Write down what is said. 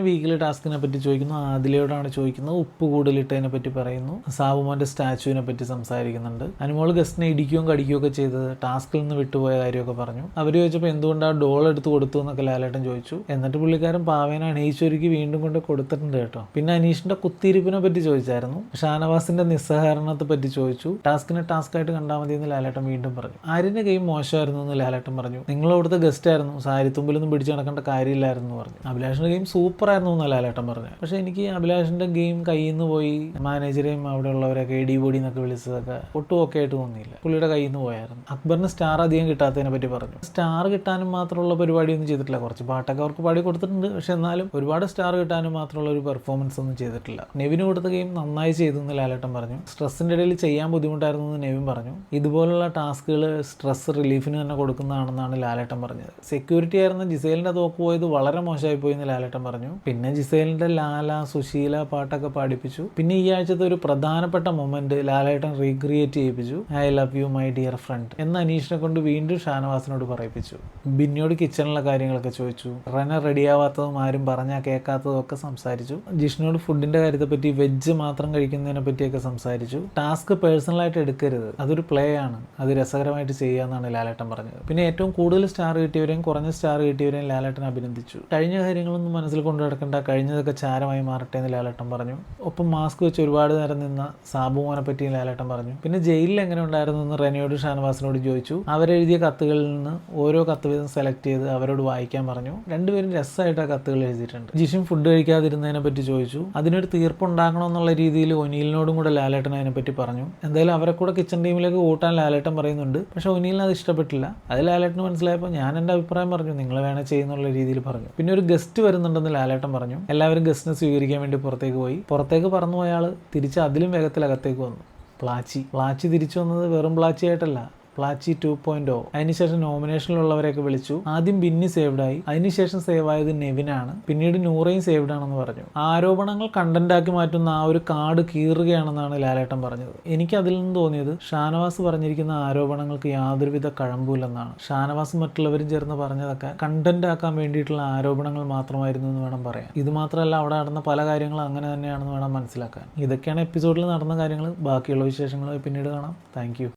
Weekly ടാസ്കിനെ പറ്റി ചോദിക്കുന്നു. ആദിലയോടാണ് ചോദിക്കുന്നത്. ഉപ്പ് കൂടുതലിട്ടതിനെ പറ്റി പറയുന്നു. സാബുമോന്റെ സ്റ്റാച്ചുവിനെ പറ്റി സംസാരിക്കുന്നുണ്ട്. അനുമോൾ ഗസ്റ്റിനെ ഇടിക്കുകയും കടിക്കുകയും ഒക്കെ ചെയ്ത് ടാസ്കിൽ നിന്ന് വിട്ടുപോയ കാര്യമൊക്കെ പറഞ്ഞു. അവർ ചോദിച്ചപ്പോൾ എന്തുകൊണ്ടാണ് ഡോൾ എടുത്ത് കൊടുത്തു എന്നൊക്കെ ലാലേട്ടൻ ചോദിച്ചു. എന്നിട്ട് പുള്ളിക്കാരൻ പാവേനെ അണിയിച്ചൊരുക്കി വീണ്ടും കൊണ്ട് കൊടുത്തിട്ടുണ്ട് കേട്ടോ. പിന്നെ അനീഷിന്റെ കുത്തിയിരിപ്പിനെ പറ്റി ചോദിച്ചായിരുന്നു. ഷാനവാസിന്റെ നിസ്സഹകരണത്തെ പറ്റി ചോദിച്ചു. ടാസ്കിനെ ടാസ്ക് ആയിട്ട് കണ്ടാൽ മതി എന്ന് ലാലേട്ടൻ വീണ്ടും പറഞ്ഞു. ആര്യന്റെ ഗെയിം മോശമായിരുന്നു എന്ന് ലാലേട്ടൻ പറഞ്ഞു. നിങ്ങളവിടുത്തെ ഗസ്റ്റ് ആയിരുന്നു സാരിത്തുമ്പിലൊന്നും പിടിച്ചു നടക്കേണ്ട കാര്യമില്ലായിരുന്നു പറഞ്ഞു. അഭിലാഷിന്റെ ഗെയിം സൂപ്പർ ആയിരുന്നു എന്നല്ല ലാലേട്ടൻ പറഞ്ഞു പക്ഷേ എനിക്ക് അഭിലാഷിന്റെ ഗെയിം കയ്യിൽ നിന്ന് പോയി മാനേജറെയും അവിടെ ഉള്ളവരൊക്കെ ഡി ബോഡി എന്നൊക്കെ വിളിച്ചതൊക്കെ ഒട്ടും ഒക്കെ ആയിട്ട് തോന്നിയില്ല. പുള്ളിയുടെ കയ്യിൽ നിന്ന് പോയായിരുന്നു. അക്ബറിന് സ്റ്റാർ അധികം കിട്ടാത്തതിനെ പറ്റി പറഞ്ഞു. സ്റ്റാർ കിട്ടാനും മാത്രമുള്ള പരിപാടി ഒന്നും ചെയ്തിട്ടില്ല. കുറച്ച് പാട്ടൊക്കെ അവർക്ക് പാടി കൊടുത്തിട്ടുണ്ട്. പക്ഷെ എന്നാലും ഒരുപാട് സ്റ്റാർ കിട്ടാനും മാത്രമുള്ള ഒരു പെർഫോമൻസ് ഒന്നും ചെയ്തിട്ടില്ല. നെവിന് കൊടുത്ത ഗെയിം നന്നായി ചെയ്തു എന്ന് ലാലേട്ടൻ പറഞ്ഞു. സ്ട്രെസ്സിന്റെ ഇടയിൽ ചെയ്യാൻ ബുദ്ധിമുട്ടായിരുന്നു എന്ന് നെവിൻ പറഞ്ഞു. ഇതുപോലുള്ള ടാസ്കുകൾ സ്ട്രെസ് റിലീഫിന് തന്നെ കൊടുക്കുന്നതാണെന്നാണ് ലാലേട്ടൻ പറഞ്ഞത്. സെക്യൂരിറ്റി ആയിരുന്ന ജിസേലിന്റെ തോക്ക് പോയത് വളരെ മോശമായി പോയി എന്ന് ലാലേട്ടൻ പറഞ്ഞു. പിന്നെ ജിസേലിന്റെ ലാല സുശീല പാട്ടൊക്കെ പാടിപ്പിച്ചു. പിന്നെ ഈ ആഴ്ചത്തെ ഒരു പ്രധാനപ്പെട്ട moment Lalettan recreate ചെയ്യിപ്പിച്ചു. I love you my dear friend എന്ന് അനീഷിനെ കൊണ്ട് വീണ്ടും ഷാനവാസിനോട് പറയിപ്പിച്ചു. ബിന്നിയോട് കിച്ചണിലെ കാര്യങ്ങളൊക്കെ ചോദിച്ചു. റന റെഡിയാവാത്തതും ആരും പറഞ്ഞാൽ കേൾക്കാത്തതും ഒക്കെ സംസാരിച്ചു. ജിഷ്ണുവോട് ഫുഡിന്റെ കാര്യത്തെ പറ്റി വെജ് മാത്രം കഴിക്കുന്നതിനെ പറ്റിയൊക്കെ സംസാരിച്ചു. ടാസ്ക് പേഴ്സണലായിട്ട് എടുക്കരുത്. അതൊരു പ്ലേ ആണ്. അത് രസകരമായിട്ട് ചെയ്യുക എന്നാണ് ലാലേട്ടൻ പറഞ്ഞത്. പിന്നെ ഏറ്റവും കൂടുതൽ സ്റ്റാർ കിട്ടിയവരെയും കുറഞ്ഞ സ്റ്റാർ കിട്ടിയവരെയും ലാലേട്ടൻ അഭിനന്ദിച്ചു. കഴിഞ്ഞ കാര്യങ്ങളൊന്നും മനസ്സിൽ കൊണ്ടു നടക്കേണ്ട കഴിഞ്ഞതൊക്കെ ചാരമായി മാറട്ടെ എന്ന് ലാലേട്ടൻ പറഞ്ഞു. ഒപ്പം മാസ്ക് വെച്ച് ഒരുപാട് നേരം നിന്ന സാബുമോനെ പറ്റിയും ലാലേട്ടൻ പറഞ്ഞു. പിന്നെ ജയിലിൽ എങ്ങനെ ഉണ്ടായിരുന്നു എന്ന് റെനയോട് ഷാനവാസിനോട് ചോദിച്ചു. അവരെഴുതിയ കത്തുകളിൽ നിന്ന് ഓരോ കത്ത് വീതം സെലക്ട് ചെയ്ത് അവരോട് വായിക്കാൻ പറഞ്ഞു. രണ്ടുപേരും രസമായിട്ട് ആ കത്തുകൾ എഴുതിയിട്ടുണ്ട്. ജിഷിൻ ഫുഡ് കഴിക്കാതിരുന്നതിനെ പറ്റി ചോദിച്ചു. അതിനൊരു തീർപ്പുണ്ടാക്കണമെന്നുള്ള രീതിയിൽ ഒനീലിനോടും കൂടെ ലാലേട്ടൻ അതിനെപ്പറ്റി പറഞ്ഞു. എന്തായാലും അവരെ കൂടെ കിച്ചൺ ടീമിലേക്ക് കൂട്ടാൻ ലാലേട്ടൻ പറയുന്നുണ്ട്. പക്ഷെ ഒനീലിന് അത് ഇഷ്ടപ്പെട്ടില്ല. അത് ലാലേട്ടന് മനസ്സിലായപ്പോൾ ഞാൻ എന്റെ അഭിപ്രായം പറഞ്ഞു. നിങ്ങൾ വേണേൽ ചെയ്യുന്നുള്ള രീതിയിൽ പറഞ്ഞു. പിന്നെ ഒരു ഗസ്റ്റ് വരുന്നുണ്ടെന്ന് ലാലേട്ടൻ പറഞ്ഞു എല്ലാവരും ഗസ്റ്റിനെ സ്വീകരിക്കാൻ വേണ്ടി പുറത്തേക്ക് പോയി. പുറത്തേക്ക് പറന്നു പോയ ആൾ തിരിച്ച് അതിലും വേഗത്തിൽ അകത്തേക്ക് വന്നു. പ്ലാച്ചി. പ്ലാച്ചി തിരിച്ചു വന്നത് വെറും പ്ലാച്ചി ആയിട്ടല്ല. പ്ലാച്ചി ടു പോയിന്റ് ഓ അതിനുശേഷം നോമിനേഷനിലുള്ളവരെയൊക്കെ വിളിച്ചു. ആദ്യം ബിന്നി സേവ്ഡ് ആയി. അതിനുശേഷം സേവ് ആയത് നെവിനാണ് പിന്നീട് നൂറയും സേവ്ഡ് ആണെന്ന് പറഞ്ഞു. ആരോപണങ്ങൾ കണ്ടന്റ് ആക്കി മാറ്റുന്ന ആ ഒരു കാർഡ് കീറുകയാണെന്നാണ് ലാലേട്ടൻ പറഞ്ഞത്. എനിക്ക് അതിൽ നിന്ന് തോന്നിയത് ഷാനവാസ് പറഞ്ഞിരിക്കുന്ന ആരോപണങ്ങൾക്ക് യാതൊരുവിധ കഴമ്പൂല്ലെന്നാണ് ഷാനവാസ് മറ്റുള്ളവരും ചേർന്ന് പറഞ്ഞതൊക്കെ കണ്ടന്റ് ആക്കാൻ വേണ്ടിയിട്ടുള്ള ആരോപണങ്ങൾ മാത്രമായിരുന്നു എന്ന് വേണം പറയാം ഇത് മാത്രമല്ല അവിടെ നടന്ന പല കാര്യങ്ങളും അങ്ങനെ തന്നെയാണെന്ന് വേണം മനസ്സിലാക്കാൻ. ഇതൊക്കെയാണ് എപ്പിസോഡിൽ നടന്ന കാര്യങ്ങൾ ബാക്കിയുള്ള വിശേഷങ്ങൾ പിന്നീട് കാണാം. താങ്ക്